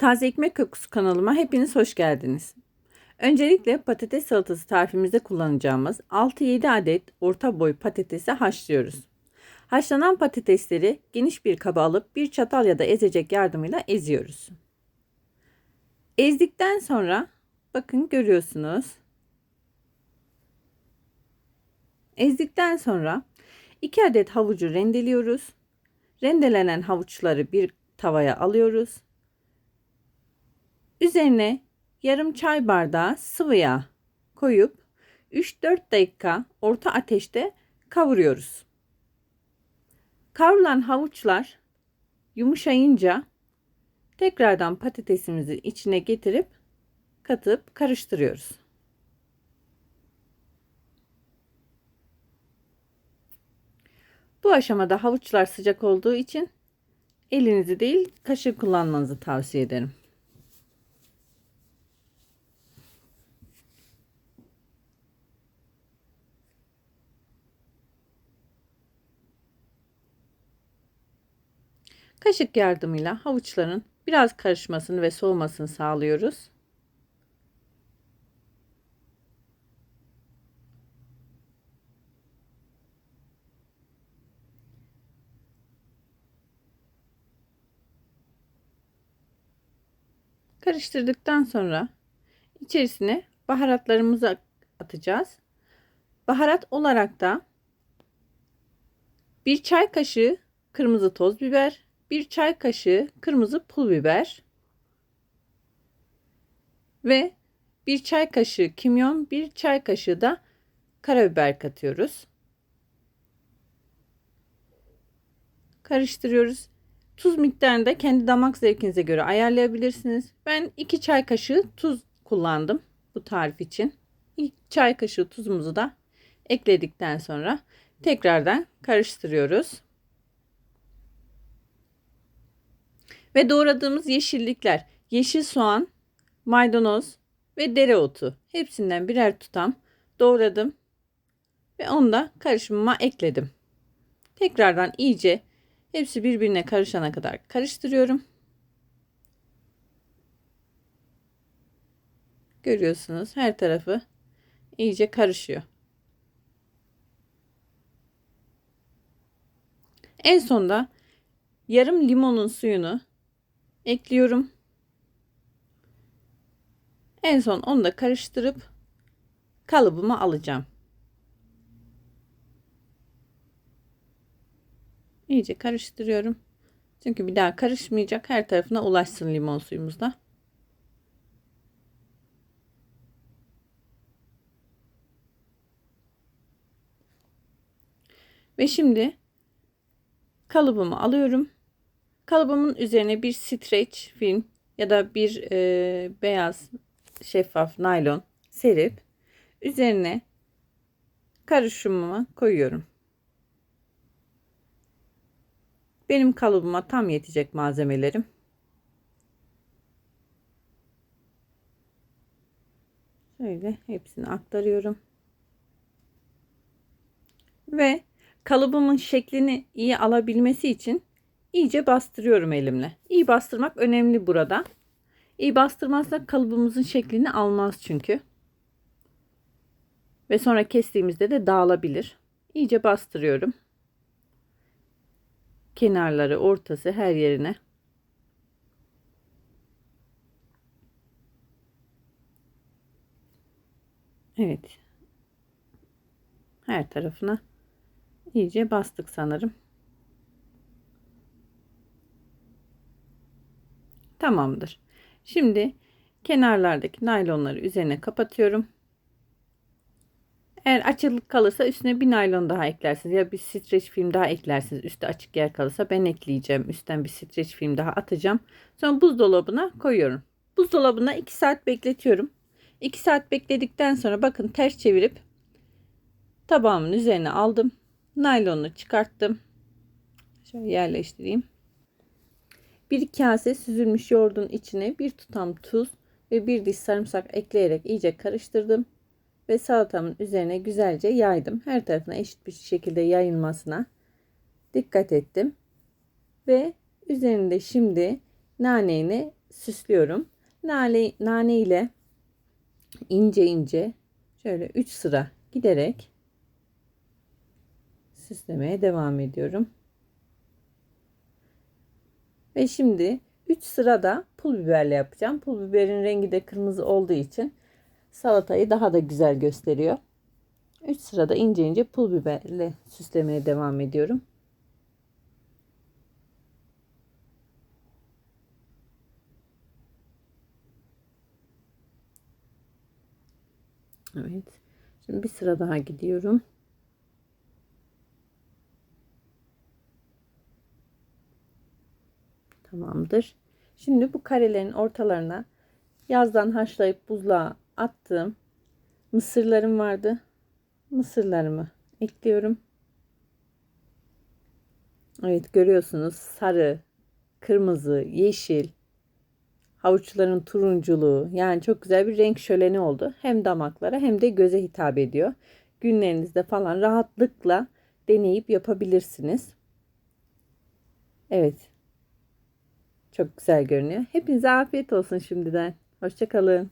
Taze Ekmek Kokusu kanalıma hepiniz hoş geldiniz. Öncelikle patates salatası tarifimizde kullanacağımız 6-7 adet orta boy patatesi haşlıyoruz. Haşlanan patatesleri geniş bir kaba alıp bir çatal ya da ezecek yardımıyla eziyoruz. Ezdikten sonra bakın görüyorsunuz. Ezdikten sonra 2 adet havucu rendeliyoruz. Rendelenen havuçları bir tavaya alıyoruz. Üzerine yarım çay bardağı sıvı yağ koyup 3-4 dakika orta ateşte kavuruyoruz. Kavrulan havuçlar yumuşayınca tekrardan patatesimizi içine getirip katıp karıştırıyoruz. Bu aşamada havuçlar sıcak olduğu için elinizi değil kaşık kullanmanızı tavsiye ederim. Kaşık yardımıyla havuçların biraz karışmasını ve soğumasını sağlıyoruz. Karıştırdıktan sonra içerisine baharatlarımızı atacağız. Baharat olarak da bir çay kaşığı kırmızı toz biber, bir çay kaşığı kırmızı pul biber ve bir çay kaşığı kimyon, bir çay kaşığı da karabiber katıyoruz. Karıştırıyoruz. Tuz miktarını da kendi damak zevkinize göre ayarlayabilirsiniz. Ben 2 çay kaşığı tuz kullandım bu tarif için. 2 çay kaşığı tuzumuzu da ekledikten sonra tekrardan karıştırıyoruz. Ve doğradığımız yeşillikler, yeşil soğan, maydanoz ve dereotu hepsinden birer tutam doğradım ve onu da karışımıma ekledim. Tekrardan iyice hepsi birbirine karışana kadar karıştırıyorum. Görüyorsunuz her tarafı iyice karışıyor. En sonda yarım limonun suyunu ekliyorum. En son onu da karıştırıp kalıbıma alacağım. İyice karıştırıyorum. Çünkü bir daha karışmayacak. Her tarafına ulaşsın limon suyumuz da. Ve şimdi kalıbımı alıyorum. Kalıbımın üzerine bir streç film ya da bir e, beyaz şeffaf naylon serip üzerine karışımımı koyuyorum. Benim kalıbıma tam yetecek malzemelerim. Şöyle hepsini aktarıyorum. Ve kalıbımın şeklini iyi alabilmesi için iyice bastırıyorum elimle. İyi bastırmak önemli burada. İyi bastırmazsak kalıbımızın şeklini almaz çünkü. Ve sonra kestiğimizde de dağılabilir. İyice bastırıyorum. Kenarları, ortası her yerine. Evet. Her tarafına iyice bastık sanırım. Tamamdır. Şimdi kenarlardaki naylonları üzerine kapatıyorum. Eğer açılık kalırsa üstüne bir naylon daha eklersiniz ya bir streç film daha eklersiniz. Üstü açık yer kalırsa ben ekleyeceğim. Üstten bir streç film daha atacağım. Sonra buzdolabına koyuyorum. Buzdolabına 2 saat bekletiyorum. 2 saat bekledikten sonra bakın ters çevirip tabağımın üzerine aldım. Naylonunu çıkarttım. Şöyle yerleştireyim. Bir kase süzülmüş yoğurdun içine bir tutam tuz ve bir diş sarımsak ekleyerek iyice karıştırdım. Ve salatamın üzerine güzelce yaydım. Her tarafına eşit bir şekilde yayılmasına dikkat ettim. Ve üzerinde şimdi naneyi süslüyorum. Nane, nane ile ince ince şöyle 3 sıra giderek süslemeye devam ediyorum. Ve şimdi 3 sırada pul biberle yapacağım. Pul biberin rengi de kırmızı olduğu için salatayı daha da güzel gösteriyor. 3 sırada ince ince pul biberle süslemeye devam ediyorum. Evet. Şimdi bir sıra daha gidiyorum. Tamamdır. Şimdi bu karelerin ortalarına yazdan haşlayıp buzluğa attığım mısırlarım vardı. Mısırlarımı ekliyorum. Evet görüyorsunuz sarı, kırmızı, yeşil, havuçların turunculuğu yani çok güzel bir renk şöleni oldu. Hem damaklara hem de göze hitap ediyor. Günlerinizde falan rahatlıkla deneyip yapabilirsiniz. Evet. Çok güzel görünüyor. Hepinize afiyet olsun şimdiden. Hoşçakalın.